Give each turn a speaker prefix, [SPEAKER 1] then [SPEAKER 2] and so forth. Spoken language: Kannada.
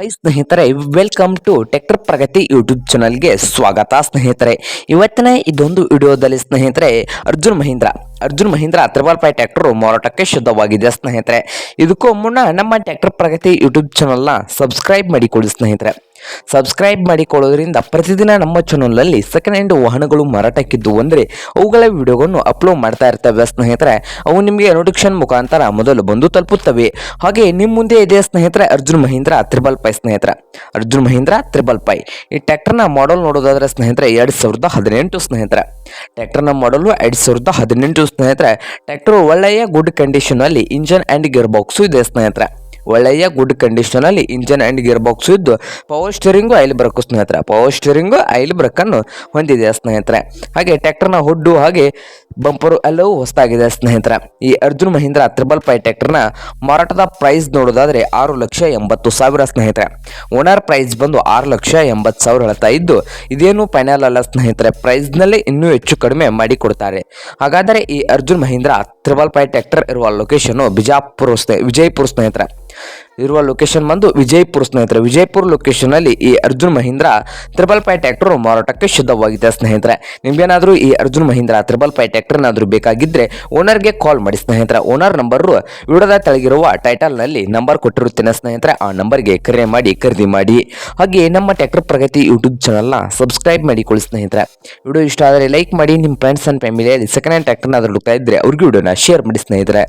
[SPEAKER 1] ಹೈ ಸ್ನೇಹಿತರೆ welcome to tractor Pragati YouTube ಚಾನಲ್ಗೆ ಸ್ವಾಗತ. ಸ್ನೇಹಿತರೆ, ಇವತ್ತಿನ ಇದೊಂದು ವಿಡಿಯೋದಲ್ಲಿ ಸ್ನೇಹಿತರೆ, Arjun Mahindra. Arjun Mahindra triple five tractor ಮಾರಾಟಕ್ಕೆ ಶುದ್ಧವಾಗಿದೆ ಸ್ನೇಹಿತರೆ. ಇದಕ್ಕೂ ಮುನ್ನ ನಮ್ಮ ಟ್ಯಾಕ್ಟರ್ ಪ್ರಗತಿ ಯೂಟ್ಯೂಬ್ ಚಾನಲ್ನ ಸಬ್ಸ್ಕ್ರೈಬ್ ಮಾಡಿಕೊಡಿ ಸ್ನೇಹಿತರೆ. ಸಬ್ಸ್ಕ್ರೈಬ್ ಮಾಡಿಕೊಳ್ಳೋದ್ರಿಂದ ಪ್ರತಿದಿನ ನಮ್ಮ ಚಾನಲ್ನಲ್ಲಿ ಸೆಕೆಂಡ್ ಹ್ಯಾಂಡ್ ವಾಹನಗಳು ಮಾರಾಟಕ್ಕಿದ್ದು ಅಂದರೆ ಅವುಗಳ ವಿಡಿಯೋಗಳನ್ನು ಅಪ್ಲೋಡ್ ಮಾಡ್ತಾ ಇರ್ತವೆ ಸ್ನೇಹಿತರೆ. ಅವು ನಿಮಗೆ ನೋಟಿಫಿಕೇಶನ್ ಮುಖಾಂತರ ಮೊದಲು ಬಂದು ತಲುಪುತ್ತವೆ. ಹಾಗೆ ನಿಮ್ಮ ಮುಂದೆ ಇದೆ ಸ್ನೇಹಿತರೆ ಅರ್ಜುನ್ ಮಹೀಂದ್ರ ತ್ರಿಬಲ್ ಪೈ ಸ್ನೇಹಿತರೆ. ಅರ್ಜುನ್ ಮಹೀಂದ್ರ ತ್ರಿಬಲ್ ಪೈ ಈ ಟ್ಯಾಕ್ಟರ್ನ ಮಾಡಲ್ ನೋಡೋದಾದ್ರೆ ಸ್ನೇಹಿತರೆ ಎರಡು ಸಾವಿರದ ಹದಿನೆಂಟು ಸ್ನೇಹಿತರೆ. ಟ್ಯಾಕ್ಟರ್ನ ಮಾಡಲು ಎರಡು ಸಾವಿರದ ಹದಿನೆಂಟು ಸ್ನೇಹಿತರೆ. ಟ್ಯಾಕ್ಟರ್ ಒಳ್ಳೆಯ ಗುಡ್ ಕಂಡೀಷನಲ್ಲಿ ಇಂಜನ್ ಆ್ಯಂಡ್ ಗೇರ್ ಬಾಕ್ಸು ಇದೆ ಸ್ನೇಹಿತರೆ. ಒಳ್ಳೆಯ ಗುಡ್ ಕಂಡೀಷನ್ ಅಲ್ಲಿ ಇಂಜನ್ ಅಂಡ್ ಗಿಯರ್ ಬಾಕ್ಸ್ ಇದ್ದು ಪವರ್ ಸ್ಟೀರಿಂಗು ಆಯಿಲ್ ಬ್ರಕ್ ಸ್ನೇಹಿತರೆ. ಪವರ್ ಸ್ಟೀರಿಂಗ್ ಐಲ್ ಬ್ರಕ್ ಅನ್ನು ಹೊಂದಿದೆ ಸ್ನೇಹಿತರೆ. ಹಾಗೆ ಟ್ರ್ಯಾಕ್ಟರ್ನ ಹುಡ್ಡು ಹಾಗೆ ಬಂಪರು ಎಲ್ಲವೂ ಹೊಸದಾಗಿದೆ ಸ್ನೇಹಿತರೆ. ಈ ಅರ್ಜುನ್ ಮಹೀಂದ್ರ ತ್ರಿಬಲ್ ಫೈ ನ ಮಾರಾಟದ ಪ್ರೈಸ್ ನೋಡೋದಾದ್ರೆ ಆರು ಲಕ್ಷ ಎಂಬತ್ತು ಸಾವಿರ ಸ್ನೇಹಿತರೆ. ಓನರ್ ಪ್ರೈಸ್ ಬಂದು ಆರು ಲಕ್ಷ ಎಂಬತ್ತು ಸಾವಿರ ಹೇಳ್ತಾ ಇದ್ದು, ಇದೇನು ಫೈನಲ್ ಅಲ್ಲ ಸ್ನೇಹಿತರೆ. ಪ್ರೈಸ್ನಲ್ಲಿ ಇನ್ನೂ ಹೆಚ್ಚು ಕಡಿಮೆ ಮಾಡಿ ಕೊಡ್ತಾರೆ ಹಾಗಾದರೆ ಈ Arjun Mahindra triple five tractor ಇರುವ ಲೊಕೇಶನ್ ಬಿಜಾಪುರ ಸ್ನೇ ವಿಜಯಪುರ ಸ್ನೇಹಿತರೆ. ಇರುವ ಲೊಕೇಶನ್ ಬಂದು ವಿಜಯಪುರ ಸ್ನೇಹಿತರೆ. ವಿಜಯಪುರ ಲೊಕೇಶನ್ ಅಲ್ಲಿ ಈ Arjun Mahindra triple five tractor ಮಾರಾಟಕ್ಕೆ ಶುದ್ಧವಾಗಿದೆ ಸ್ನೇಹಿತರೆ. ನಿಮ್ಗೇನಾದರೂ ಈ ಅರ್ಜುನ್ ಮಹೀಂದ್ರ ತ್ರಿಬಲ್ ಪೈ ಟ್ಯಾಕ್ಟರ್ನಾದರೂ ಬೇಕಾಗಿದ್ದರೆ ಓನರ್ಗೆ ಕಾಲ್ ಮಾಡಿ ಸ್ನೇಹಿತರೆ. ಓನರ್ ನಂಬರ್ ವಿಡಿಯೋದ ತೆಳಗಿರುವ ಟೈಟಲ್ನಲ್ಲಿ ನಂಬರ್ ಕೊಟ್ಟಿರುತ್ತೇನೆ ಸ್ನೇಹಿತರೆ. ಆ ನಂಬರ್ಗೆ ಕರೆ ಮಾಡಿ, ಖರೀದಿ ಮಾಡಿ. ಹಾಗೆ ನಮ್ಮ ಟ್ಯಾಕ್ಟರ್ ಪ್ರಗತಿ ಯೂಟ್ಯೂಬ್ ಚಾನಲ್ನ ಸಬ್ಸ್ಕ್ರೈಬ್ ಮಾಡಿಕೊಳ್ಳಿ ಸ್ನೇಹಿತರೆ. ವಿಡಿಯೋ ಇಷ್ಟ ಆದರೆ ಲೈಕ್ ಮಾಡಿ. ನಿಮ್ಮ ಫ್ರೆಂಡ್ಸ್ ಅಂಡ್ ಫ್ಯಾಮಿಲಿಯಲ್ಲಿ ಸೆಕೆಂಡ್ ಹ್ಯಾಂಡ್ ಟ್ಯಾಕ್ಟರ್ನಾದರೂ ಹುಡುಕ್ತಾ ಇದ್ರೆ ಅವ್ರಿಗೆ ವಿಡಿಯೋನ ಶೇರ್ ಮಾಡಿ ಸ್ನೇಹಿತರೆ.